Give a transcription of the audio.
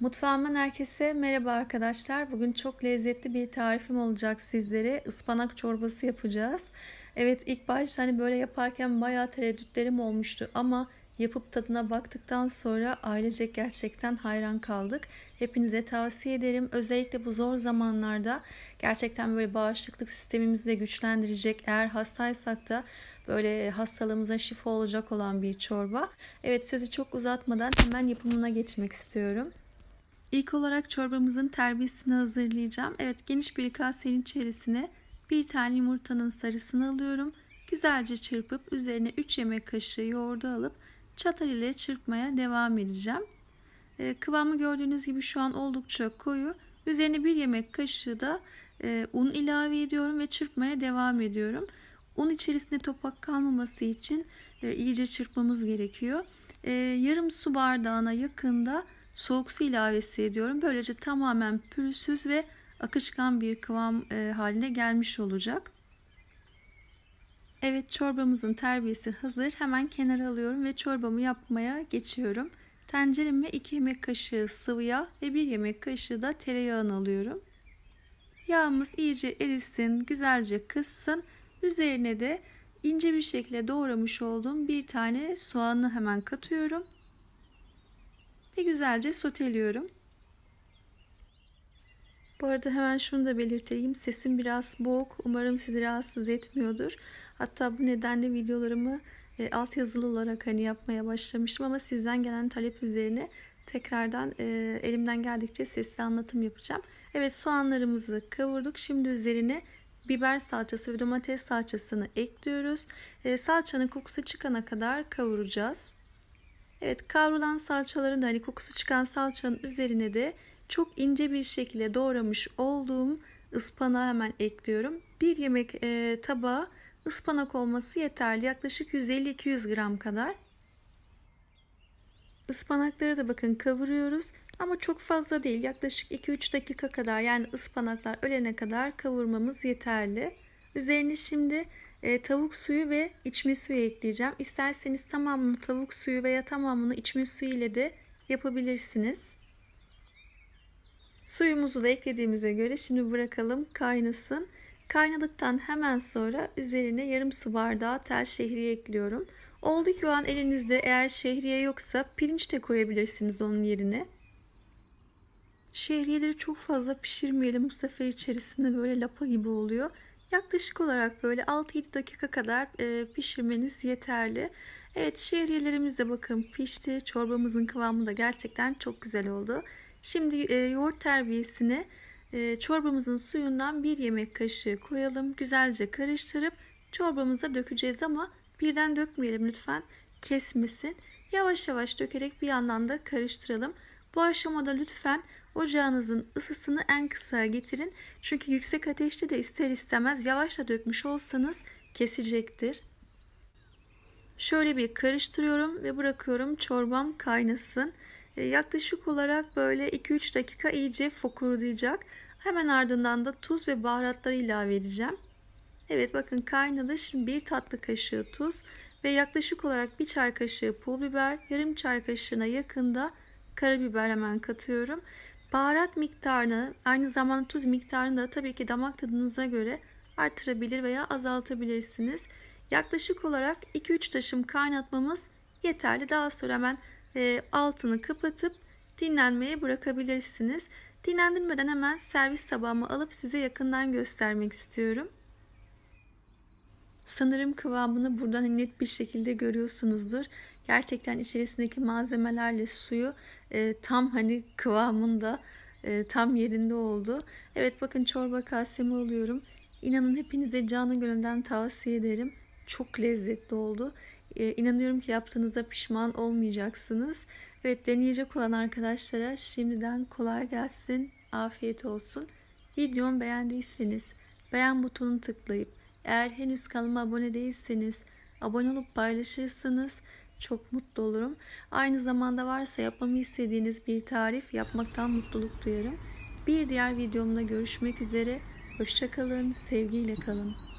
Mutfağımdan herkese merhaba arkadaşlar. Bugün çok lezzetli bir tarifim olacak sizlere. Ispanak çorbası yapacağız. Evet ilk başta hani böyle yaparken bayağı tereddütlerim olmuştu ama yapıp tadına baktıktan sonra ailecek gerçekten hayran kaldık. Hepinize tavsiye ederim. Özellikle bu zor zamanlarda gerçekten böyle bağışıklık sistemimizi de güçlendirecek. Eğer hastaysak da böyle hastalığımıza şifa olacak olan bir çorba. Evet sözü çok uzatmadan hemen yapımına geçmek istiyorum. İlk olarak çorbamızın terbiyesini hazırlayacağım. Evet geniş bir kasenin içerisine bir tane yumurtanın sarısını alıyorum. Güzelce çırpıp üzerine 3 yemek kaşığı yoğurdu alıp çatal ile çırpmaya devam edeceğim. E, kıvamı gördüğünüz gibi şu an oldukça koyu. Üzerine bir yemek kaşığı da e, un ilave ediyorum ve çırpmaya devam ediyorum. Un içerisinde topak kalmaması için e, iyice çırpmamız gerekiyor. E, yarım su bardağına yakında soğuk su ilavesi ediyorum. Böylece tamamen pürüzsüz ve akışkan bir kıvam e, haline gelmiş olacak. Evet çorbamızın terbiyesi hazır. Hemen kenara alıyorum ve çorbamı yapmaya geçiyorum. Tencereme 2 yemek kaşığı sıvı yağ ve 1 yemek kaşığı da tereyağını alıyorum. Yağımız iyice erisin, güzelce kızsın. Üzerine de ince bir şekilde doğramış olduğum bir tane soğanı hemen katıyorum ve güzelce soteliyorum. Bu arada hemen şunu da belirteyim. Sesim biraz boğuk. Umarım sizi rahatsız etmiyordur. Hatta bu nedenle videolarımı e, alt yazılı olarak hani yapmaya başlamıştım ama sizden gelen talep üzerine tekrardan e, elimden geldikçe sesli anlatım yapacağım. Evet soğanlarımızı kavurduk. Şimdi üzerine biber salçası ve domates salçasını ekliyoruz. E, salçanın kokusu çıkana kadar kavuracağız. Evet kavrulan salçaların da hani kokusu çıkan salçanın üzerine de çok ince bir şekilde doğramış olduğum ıspanağı hemen ekliyorum. Bir yemek e, tabağı ıspanak olması yeterli. Yaklaşık 150-200 gram kadar. Ispanakları da bakın kavuruyoruz ama çok fazla değil. Yaklaşık 2-3 dakika kadar yani ıspanaklar ölene kadar kavurmamız yeterli. Üzerine şimdi e, tavuk suyu ve içme suyu ekleyeceğim. İsterseniz tamamını tavuk suyu veya tamamını içme suyu ile de yapabilirsiniz. Suyumuzu da eklediğimize göre şimdi bırakalım kaynasın. Kaynadıktan hemen sonra üzerine yarım su bardağı tel şehriye ekliyorum. Oldu ki o an elinizde eğer şehriye yoksa pirinç de koyabilirsiniz onun yerine. Şehriyeleri çok fazla pişirmeyelim bu sefer içerisinde böyle lapa gibi oluyor. Yaklaşık olarak böyle 6-7 dakika kadar e, pişirmeniz yeterli. Evet şehriyelerimiz de bakın pişti. Çorbamızın kıvamı da gerçekten çok güzel oldu. Şimdi e, yoğurt terbiyesine e, çorbamızın suyundan bir yemek kaşığı koyalım. Güzelce karıştırıp çorbamıza dökeceğiz ama birden dökmeyelim lütfen kesmesin. Yavaş yavaş dökerek bir yandan da karıştıralım. Bu aşamada lütfen ocağınızın ısısını en kısa getirin. Çünkü yüksek ateşte de ister istemez yavaşla dökmüş olsanız kesecektir. Şöyle bir karıştırıyorum ve bırakıyorum çorbam kaynasın. E, yaklaşık olarak böyle 2-3 dakika iyice fokurdayacak. Hemen ardından da tuz ve baharatları ilave edeceğim. Evet bakın kaynadı. Şimdi bir tatlı kaşığı tuz ve yaklaşık olarak bir çay kaşığı pul biber, yarım çay kaşığına yakında karabiber hemen katıyorum. Baharat miktarını aynı zamanda tuz miktarını da tabii ki damak tadınıza göre artırabilir veya azaltabilirsiniz. Yaklaşık olarak 2-3 taşım kaynatmamız yeterli. Daha sonra hemen e, altını kapatıp dinlenmeye bırakabilirsiniz. Dinlendirmeden hemen servis tabağıma alıp size yakından göstermek istiyorum. Sanırım kıvamını buradan net bir şekilde görüyorsunuzdur. Gerçekten içerisindeki malzemelerle suyu e, tam hani kıvamında e, tam yerinde oldu. Evet bakın çorba kasemi alıyorum. İnanın hepinize canı gönülden tavsiye ederim. Çok lezzetli oldu. E, inanıyorum ki yaptığınızda pişman olmayacaksınız. Evet deneyecek olan arkadaşlara şimdiden kolay gelsin. Afiyet olsun. Videomu beğendiyseniz beğen butonunu tıklayıp eğer henüz kanalıma abone değilseniz abone olup paylaşırsanız çok mutlu olurum. Aynı zamanda varsa yapmamı istediğiniz bir tarif yapmaktan mutluluk duyarım. Bir diğer videomda görüşmek üzere. Hoşçakalın, sevgiyle kalın.